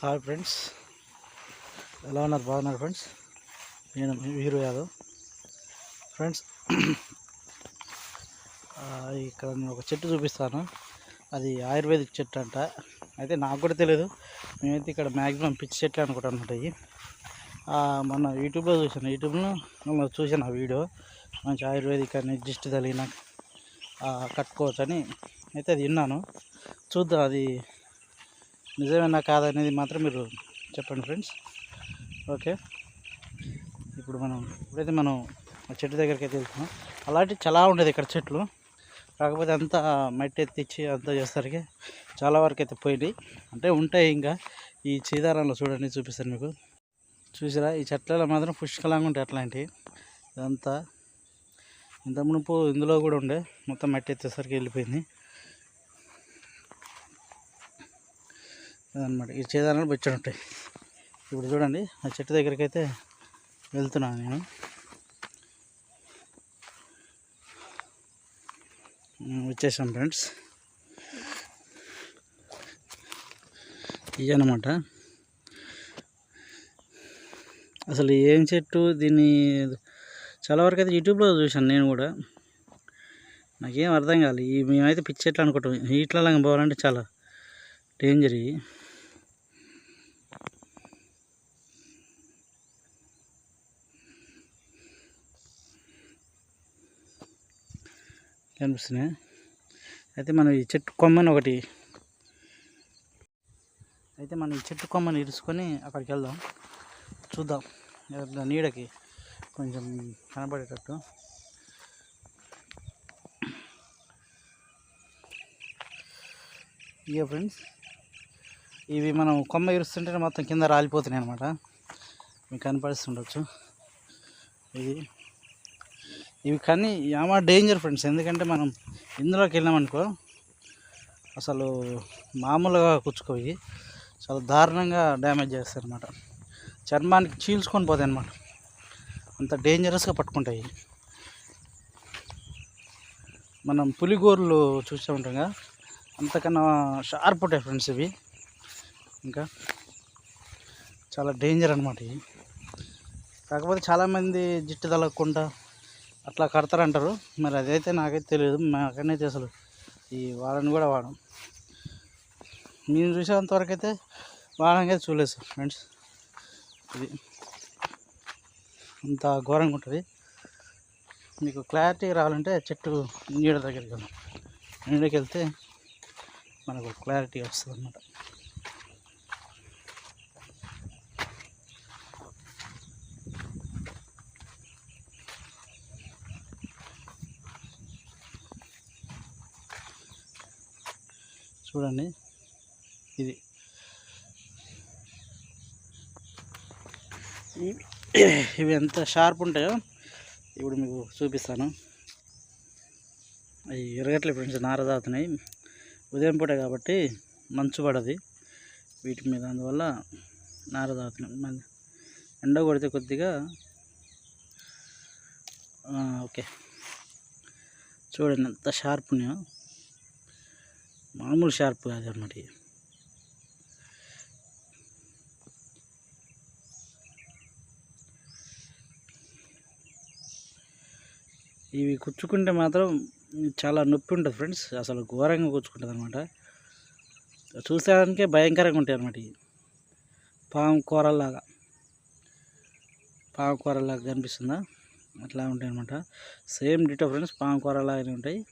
Hi friends ఎలా ఉన్నారు? బాగున్నారు ఫ్రెండ్స్ నేను హీరో యాదవ్. ఫ్రెండ్స్ ఇక్కడ నేను ఒక చెట్టు చూపిస్తాను. అది ఆయుర్వేదిక్ చెట్టు అంట. అయితే నాకు కూడా తెలియదు మేమైతే ఇక్కడ మ్యాక్సిమం పిచ్చి చెట్లు అనుకుంటాం ఉంటాయి ఇవి మొన్న యూట్యూబ్లో చూసాను యూట్యూబ్లో చూసాను ఆ వీడియో. మంచి ఆయుర్వేదిక్ అని జిస్ట్ తగిలిన కట్టుకోవచ్చని. కట్టుకోవచ్చు అని అయితే అది విన్నాను. చూద్దాం అది నిజమేనా కాదనేది మాత్రం మీరు చెప్పండి ఫ్రెండ్స్. ఓకే. ఇప్పుడు మనం ఇప్పుడైతే మనం చెట్టు దగ్గరికి అయితే వెళ్తున్నాం. అలాంటివి చాలా ఉండేది ఇక్కడ చెట్లు. కాకపోతే అంతా మట్టి ఎత్తిచ్చి అంతా చేసరికి చాలా వరకు అయితే పోయినాయి అంటే ఉంటాయి ఇంకా. ఈ చీదారంలో చూడండి చూపిస్తాను మీకు. చూసిరా ఈ చెట్లలో మాత్రం పుష్కలంగా ఉంటాయి అట్లాంటివి. ఇదంతా ఇంత మునుపు ఇందులో కూడా ఉండే మొత్తం మట్టి ఎత్తేసరికి వెళ్ళిపోయింది. అదనమాట ఈ చేదానాలు బొచ్చడి ఉంటాయి. ఇప్పుడు చూడండి ఆ చెట్టు దగ్గరికి అయితే వెళ్తున్నాను నేను వచ్చేసాం ఫ్రెండ్స్. ఇవన్నమాట అసలు ఏం చెట్టు దీన్ని చాలా వరకు అయితే యూట్యూబ్లో చూశాను నేను కూడా. నాకేం అర్థం కాలేదు ఈ మేమైతే పిచ్చి చెట్లు అనుకుంటాం. ఇట్లా పోవాలంటే చాలా డేంజర్ కనిపిస్తున్నాయి. అయితే మనం ఈ చెట్టు కొమ్మని ఒకటి అయితే మనం ఈ చెట్టు కొమ్మని ఇరుసుకొని అక్కడికి వెళ్దాం. చూద్దాం. నీడకి కొంచెం కనబడేటట్టు. ఇక ఫ్రెండ్స్ ఇవి మనం కొమ్మ ఇరుస్తుంటే మొత్తం కింద రాలిపోతున్నాయి అనమాట మీకు కనపడిస్తుండొచ్చు. ఇది ఇవి కానీ యామా డేంజర్ ఫ్రెండ్స్ ఎందుకంటే మనం ఇందులోకి వెళ్ళామనుకో అసలు మామూలుగా కుచ్చుకోవి చాలా దారుణంగా డ్యామేజ్ చేస్తాయి అనమాట చర్మానికి చీల్చుకొని పోతాయి అనమాట అంత డేంజరస్గా పట్టుకుంటాయి. మనం పులిగోర్లు చూస్తూ ఉంటాం కదా అంతకన్నా షార్ప్ ఉంటాయి ఫ్రెండ్స్ ఇవి. ఇంకా చాలా డేంజర్ అనమాట ఇవి. కాకపోతే చాలామంది జిట్టు తలగకుండా అట్లా కడతారంటారు. మరి అదైతే నాకైతే తెలియదు మాకనైతే అసలు. ఈ వాడని కూడా వాడం. నేను చూసేంతవరకు అయితే వాడనకైతే చూడలేదు సార్ ఫ్రెండ్స్. ఇది అంత ఘోరంగా ఉంటుంది. మీకు క్లారిటీ రావాలంటే చెట్టు నీడ దగ్గరికి వెళ్దాం నీడకి వెళ్తే మనకు క్లారిటీ వస్తుంది అన్నమాట చూడండి. ఇది. ఇవి- ఎంత షార్ప్ ఉంటాయో ఇప్పుడు మీకు చూపిస్తాను. అవి ఎరగట్లే ఫ్రెండ్స్ నార తాగుతున్నాయి ఉదయం పూట కాబట్టి మంచు పడది. వీటి మీద అందువల్ల నార తాగుతున్నాయి మళ్ళీ ఎండ కొడితే కొద్దిగా ఓకే. చూడండి ఎంత షార్ప్ ఉన్నాయో. మామూలు షార్ప్ కాదు అనమాట ఇవి. కుచ్చుకుంటే మాత్రం చాలా నొప్పి ఉంటుంది ఫ్రెండ్స్. అసలు ఘోరంగా కూర్చుకుంటుంది అనమాట చూసేదానికే భయంకరంగా ఉంటాయి అనమాట ఇవి. పాము కూరల్లాగా. పాము కూరలాగా కనిపిస్తుందా? అట్లా ఉంటాయి అనమాట సేమ్ డిటో ఫ్రెండ్స్ పాము కూరలాగానే ఉంటాయి.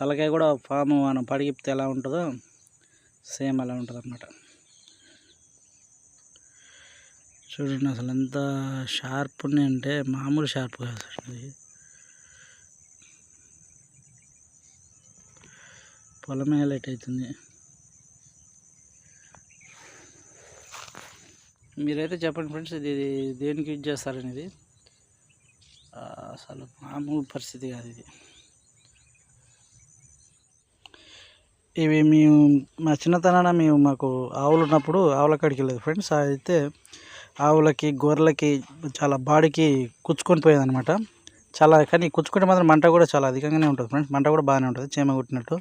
తలకాయ కూడా ఫామ్ మనం పడిగిపితే ఎలా ఉంటుందో సేమ్ అలా ఉంటుంది అన్నమాట చూడండి అసలు ఎంత షార్ప్ ఉన్నాయంటే మామూలు షార్ప్ కాదు అసలు ఇది. పొలమే హైలైట్ అవుతుంది. మీరైతే చెప్పండి ఫ్రెండ్స్ ఇది దేనికి యూజ్ చేస్తారనేది? అసలు మామూలు పరిస్థితి కాదు ఇది. ఇవి మేము మా చిన్నతనాన మేము మాకు ఆవులు ఉన్నప్పుడు ఆవుల కాడికి వెళ్ళేది ఫ్రెండ్స్. అయితే ఆవులకి గొర్రెలకి చాలా బాడీకి కుచ్చుకొని పోయేదనమాట చాలా కానీ కుచ్చుకుంటే మాత్రం మంట కూడా చాలా అధికంగానే ఉంటుంది ఫ్రెండ్స్. మంట కూడా బాగానే ఉంటుంది చీమ కుట్టినట్టు.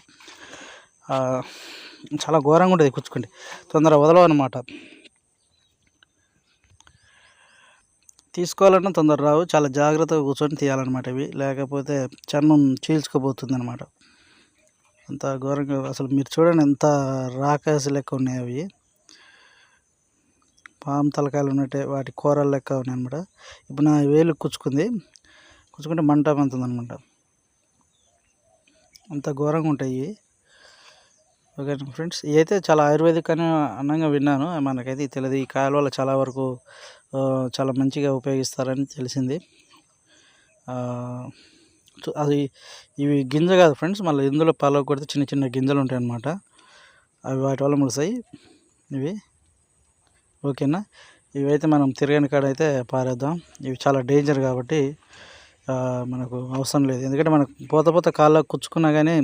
చాలా ఘోరంగా ఉంటుంది కుచ్చుకుంటే. తొందర వదలవు అనమాట తీసుకోవాలన్నా తొందర రావు చాలా జాగ్రత్తగా కూర్చొని తీయాలన్నమాట ఇవి. లేకపోతే చర్మం చీల్చుకోబోతుంది అనమాట అంత ఘోరంగా అసలు మీరు చూడండి ఎంత రాకాసి లెక్క ఉన్నాయి అవి. పాము తలకాయలు ఉన్నట్టే వాటి కూరలు లెక్క ఉన్నాయి అనమాట ఇప్పుడు నా వేలు కుచ్చుకుంది. కుచ్చుకుంటే మంట మంతుంది అనమాట అంత ఘోరంగా ఉంటాయి ఇవి. ఓకే ఫ్రెండ్స్ ఇవైతే చాలా ఆయుర్వేదిక్ అని అన్నంగా విన్నాను. మనకైతే ఇది తెలియదు. ఈ కాయల వల్ల చాలా వరకు చాలా మంచిగా ఉపయోగిస్తారని తెలిసింది. అది ఇవి గింజ కాదు ఫ్రెండ్స్ మళ్ళీ ఇందులో పలవ కొడితే చిన్న చిన్న గింజలు ఉంటాయి అన్నమాట. అవి వాటి వల్ల ములుస్తాయి ఇవి. ఓకేనా? ఇవైతే మనం తిరగని కాడ అయితే పారేద్దాం. ఇవి చాలా డేంజర్ కాబట్టి మనకు అవసరం లేదు. ఎందుకంటే మనకు పోత పోత కాళ్ళకు కుచ్చుకున్నా కానీ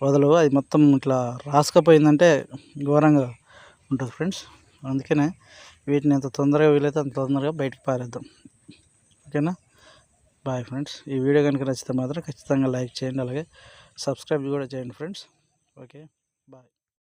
వదలవు. అది మొత్తం ఇట్లా రాసుకపోయిందంటే ఘోరంగా ఉంటుంది ఫ్రెండ్స్. అందుకనే వీటిని ఎంత తొందరగా వీలైతే అంత తొందరగా బయటకు పారేద్దాం. ఓకేనా? Bye friends. ఈ వీడియో కనుక నచ్చితే మాత్రం ఖచ్చితంగా లైక్ చేయండి అలాగే సబ్స్క్రైబ్ కూడా చేయండి ఫ్రెండ్స్. ఓకే.